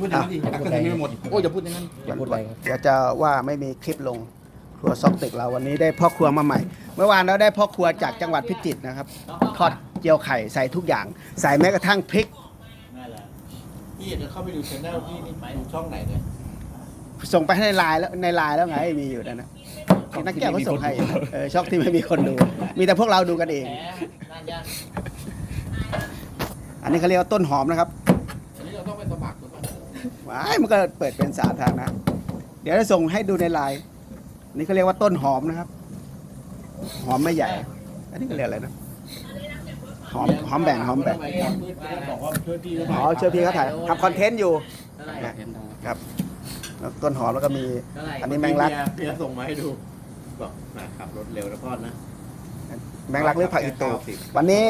พูดอย่างนั้นดิตักก็ถึงไม่หมด โอ้ยอย่าพูดอย่างนั้น อย่าพูดอะไรครับ เดี๋ยวจะว่าไม่มีคลิปลง ครัวซอกตึกเราวันนี้ได้พ่อครัวมาใหม่ เมื่อวานเราได้พ่อครัวจากจังหวัดพิจิตรนะครับ ทอดเจียวไข่ใส่ทุกอย่าง ใส่แม้กระทั่งพริก พี่อยากจะเข้าไปดูชแนลพี่นี่ดูช่องไหนเนี่ยส่งไปให้ในไลน์แล้วในไลน์แล้วไงมีอยู่นั่นนะที่นักแก้วเขาส่งให้เออช่องที่ไม่มีคนดู มีแต่พวกเราดูกันเอง อันนี้เขาเรียกว่าต้นหอมนะครับ ว้ายมันก็เปิดเป็นสาธารณะเดี๋ยวจะส่งให้ดูในไลน์อันนี่เขาเรียกว่าต้นหอมนะครับ หอมไม่ใหญ่ อันนี้ก็เรียกอะไรนะหอมหอมแบ่งหอมแบ่งทำไจับมืดไม่ได้บอกว่าช่วยพี่เขาอ๋อเชื่อพี่เขาถ่ายทำคอนเทนต์อยู่ครับแล้วต้นหอมแล้วก็มี อันนี้แมงลักเบียร์ส่งมาให้ดูบอกนะขับรถเร็วนะพ่อนะแมงลักหรือผักอีตูวันนี้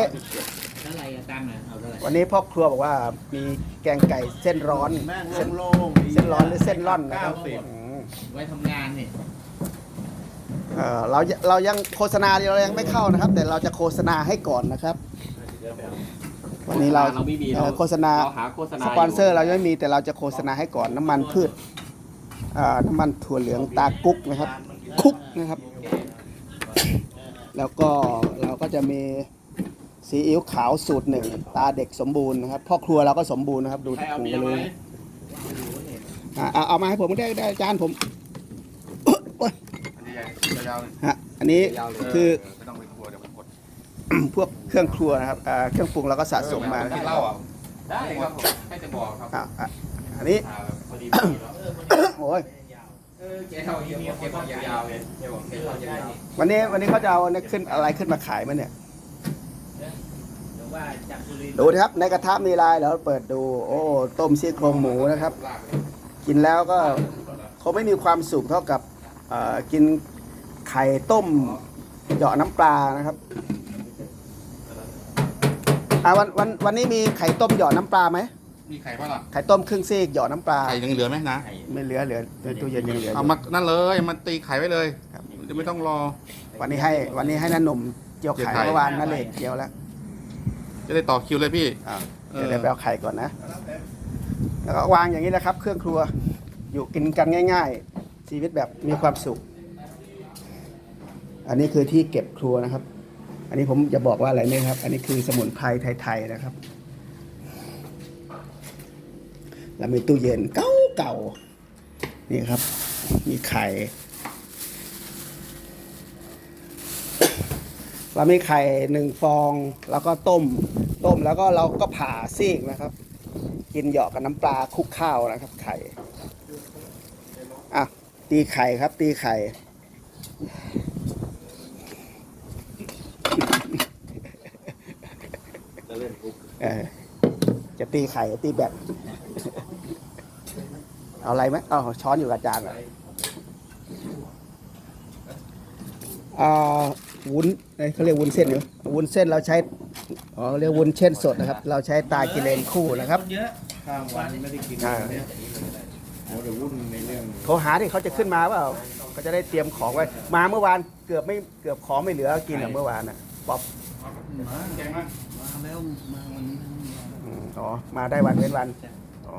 เท่าไหร่อะตั้งนะเอาเท่าไหร่วันนี้พ่อครัวบอกว่ามีแกงไก่เส้นร้อน แม่งเส้นโล่งๆเส้นร้อนหรือเส้นร่อนนะครับเก้าสิบอืมไว้ทำงานนี่เอ่อเราเรายังโฆษณาเรายังไม่เข้านะครับ แต่เราจะโฆษณาให้ก่อนนะครับ วันนี้เราเราไม่มีเอ่อเราโฆษณา เราหาโฆษณาสปอนเซอร์ยู่เรายังไม่มีแต่เราจะโฆษณาให้ก่อนน้ำมันพืชอ่าน้ำมันถั่วเหลืองตากุ๊กนะครับ คุกนะครับ แล้วก็เราก็จะมี ซีอิ๊วขาวสูตรหนึ่งตาเด็กสมบูรณ์นะครับพ่อครัวเราก็สมบูรณ์นะครับ ดูใครเอาถูกเบียร์เลไหมยอะเอาเอามาให้ผมได้ได้จานผมโอ๊ยฮะอันนี้คือไม่ต้องไปกลัวเดี๋ยวผมกดพวกเครื่องครัวนะครับอ่าเครื่องปรุงเราก็สะสมมานะครับเหล้าอะได้ครับผมให้จะบอกครับอะอะอันนี้ อ่าพอดีพอดีแล้วโอ้ยเออแกเอาอีเมลแกบอกยาวๆเลยแกบอกแกบอกยาววันนี้วันนี้เขาจะเอาเนี่ยขึ้นอะไรขึ้นมาขายมั้ยเนี่ยหรือ ว่าจากสุรินทร์ดูนะครับในกระทะมีลายเดี๋ยวเราเปิดดู โอ้ต้มซี่โครงหมูนะครับ กินแล้วก็คงไม่มีความสุขเท่ากับเอ่อกินไข่ต้มเหยาะน้ำปลานะครับอะวันวันวันนี้มีไข่ต้มเหยาะน้ำปลาไหมมีใครป่ะล่ะไข่ต้มครึ่งซีกเหยาะน้ำปลา ไข่ยังเหลือไหมนะ ไม่เหลือเหลือในตู้เย็นยังเหลืออเอายู่ มานั่นเลยมันตีไข่ไว้เลยครับ จะไม่ต้องรอ วันนี้ให้วันนี้ให้น้าหนุ่มเจียวไข่เจียวไข่ เมื่อวานนั่นเลกเจียวแล้ว จะได้ต่อคิวเลยพี่ อ่าเออเดี๋ยวไปเอาไข่ก่อนนะ แล้วก็วางอย่างนี้แหละครับ เครื่องครัวอยู่กินกันง่าย ๆ ชีวิตแบบมีความสุข อันนี้คือที่เก็บครัวนะครับ อันนี้ผมจะบอกว่าอะไรเนี่ยครับ อันนี้คือสมุนไพรไทยๆนะครับแล้วมีตู้เย็นเก่าๆนี่ครับ มีไข่ เรามีไข่หนึ่งฟอง แล้วก็ต้ม ต้มแล้วก็เราก็ผ่าซีกนะครับ กินเหยาะกับน้ำปลาคลุกข้าวนะครับ ไข่อะตีไข่ครับ ตีไข่เออจะตีไข่ตีแบบ เอาอะไรไหมเอาช้อนอยู่กับจานเหรออ่า วุ้นเอ้ยเขาเรียกวุ้นเส้นเหรอวุ้นเส้นเราใช้อ๋อเรียกวุ้นเส้นสดนะครับ เราใช้ตากิเลนคู่นะครับ เยอะข้ามวันไม่ได้กินอ่าโอ้เดี๋ยววุ่นในเรื่องโทรหาที่เขาจะขึ้นมาเปล่าก็จะได้เตรียมของไว้ มาเมื่อวานเกือบไม่เกือบของไม่เหลือกินอะเมื่อวานอะป๊อปแกงมั้ยมาแล้วมาวันนี้อืมอ๋อมาได้วันเว้นวันอ๋อ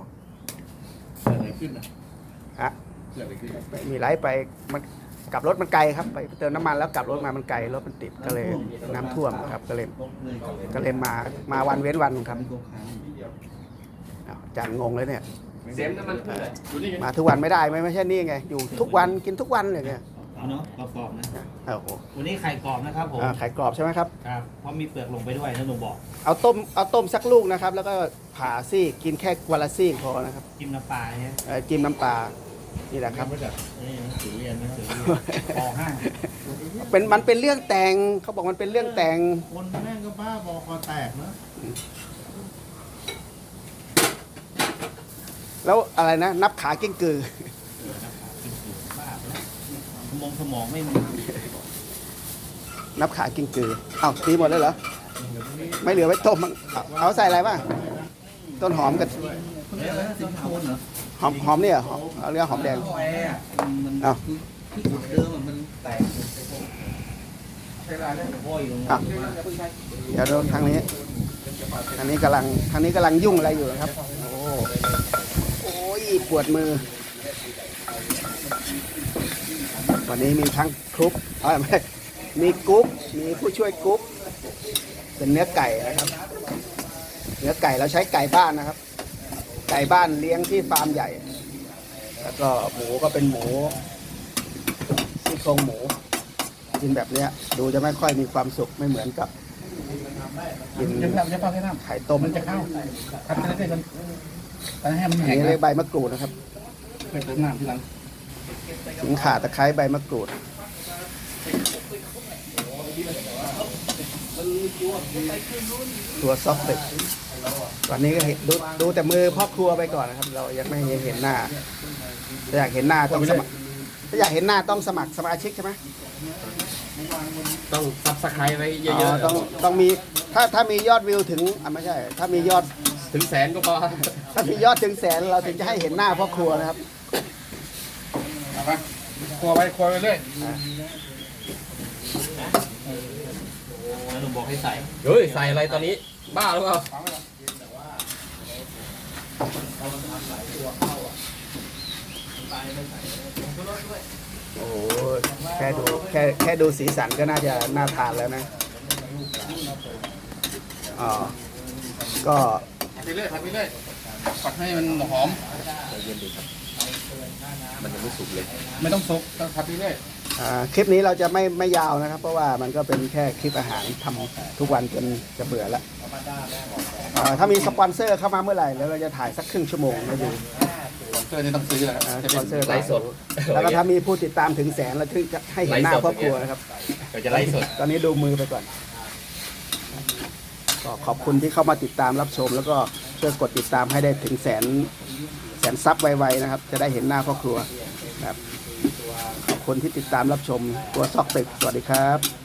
เกิดอะไรขึ้นนะฮะเกิดอะไรขึ้นไม่มีไรไปมัน กลับรถมันไกลครับไปเติมน้ำมันแล้วกลับรถมามันไกลรถมันติดก็เลยน้ำท่วมครับก็เลยก็เลยมามาวันเว้นวันครับอ้าวอาจารย์งงเลยเนี่ยเสียมน้ำมันพืชดูนี่ไงมาทุกวันไม่ได้ไหมไม่ใช่นี่ไง อยู่ทุกวันกินทุกวันเลยเนี่ยเอาเนาะกรอบๆนะโอ้โหวันนี้ไข่กรอบนะครับผมอ่าไข่กรอบใช่ไหมครับ ครับเพราะมีเปลือกลงไปด้วยนะหนูบอกเอาต้มเอาต้มสักลูกนะครับ แล้วก็ผ่าซี่กินแค่วันละซี่พอนะครับ จิ้มน้ำปลาเนี่ยเอ่อจิ้มน้ำปลา นี่แหละครับนี่หนังสือเรียนหนังสือเรียนปห้าเป็นมันเป็นเรื่องแต่งเขาบอกมันเป็นเรื่องแต่งคนแม่งก็บ้าบอคอแตกนะแล้วอะไรนะ นับขากิ้งกือ บ้าไปแล้วสมองสมองไม่มีนับขากิ้งกือเอ้าตีหมดเลยเหรอไม่เหลือไว้ต้มมั้งเอาเอาใส่อะไรบ้าง ต้นหอมกับเอ๊ะสิงโคนเหรอหอมหอมเนี่ยหอมเอาเรื่องหอมแดงแหอะมันเอ้าคือที่จุดเดิมอะมันแตกใช้ลายได้ห้อยลงอะเดี๋ยวโดนทางนี้ทางนี้กำลังทางนี้กำลังยุ่งอะไรอยู่นะครับ โอ้โอ้ปวดมือ วันนี้มีทั้งคลุปเอ้ยไม่มีกรุ๊ปมีผู้ช่วยกรุ๊ปเป็นเนื้อไก่นะครับเนื้อไก่เราใช้ไก่บ้านนะครับ ไก่บ้านเลี้ยงที่ฟาร์มใหญ่ แล้วก็หมูก็เป็นหมูซี่โครงหมูกินแบบเนี้ย ดูจะไม่ค่อยมีความสุขไม่เหมือนกับกินจะทำจะฟังให้น้ไข่ต้มำมันจะเข้าทำจะได้กันแต่ให้มันอันแห้งนี้นะเรียกใบมะกรูดนะครับไปเติมน้ำทีหลังขิงข่าตะไคร้ใบมะกรูดตัวซอฟต์เด็ กวันนี้ก็เห็นดูดูแต่มือพ่อครัวไปก่อนนะครับ เรายังไม่เห็นหน้าถ้าอยากเห็นหน้าต้องสมัครถ้าอยากเห็นหน้าต้องสมัครสมาชิกใช่ไหมต้องซับสไครต์ไว้เยอ๋อะอต้องต้องมีถ้าถ้ามียอดวิวถึงอะไม่ใช่ ถ้ามียอดๆถึงแสนก็พอถ้ามียอดถึงแสนเราถึงจะให้เห็นหน้าพ่อครัวนะครับเอาไปครัวไปครัวไปเรื่อยหนูบอกให้ใส่เฮ้ยใส่อะไรตอนนี้ บ้าหรือเปล่า โอ้โหแค่ดูแค่แค่ดูสีสันก็น่าจะน่าทานแล้วนะอ๋อก็ทำไปเรื่อยทำไปเรื่อยปัดให้มันหอมมันยังไม่สุกเลย ไม่ต้องซุกต้องทำไปเรื่อยอ่าคลิปนี้เราจะไม่ไม่ยาวนะครับ เพราะว่ามันก็เป็นแค่คลิปอาหารทำทุกวันจนจะเบื่อแล้ วอ่าถ้ามีสปอนเซอร์เข้ามาเมื่อไหร่แล้วเราจะถ่ายสักครึ่งชั่วโมงให้ดูสปอนเซอร์นี่ต้องซื้อแล้วอ่าจะสปเป็อนนเซอร์ไลฟ์สดแล้วก็ถ้ามีผู้ติดตามถึงแสนเราถึงจะให้เห็นหน้าครอบครัวนะครับเราจะไลฟ์สด ตอนนี้ดูมือไปก่อน ก็ขอบคุณที่เข้ามาติดตามรับชม แล้วก็ช่วยกดติดตามให้ได้ถึงแสนแสนซับไวๆนะครับ จะได้เห็นหน้าครอบครัวนะครับขอบคุณที่ติดตามรับชมตัวซอกตึกสวัสดีครับ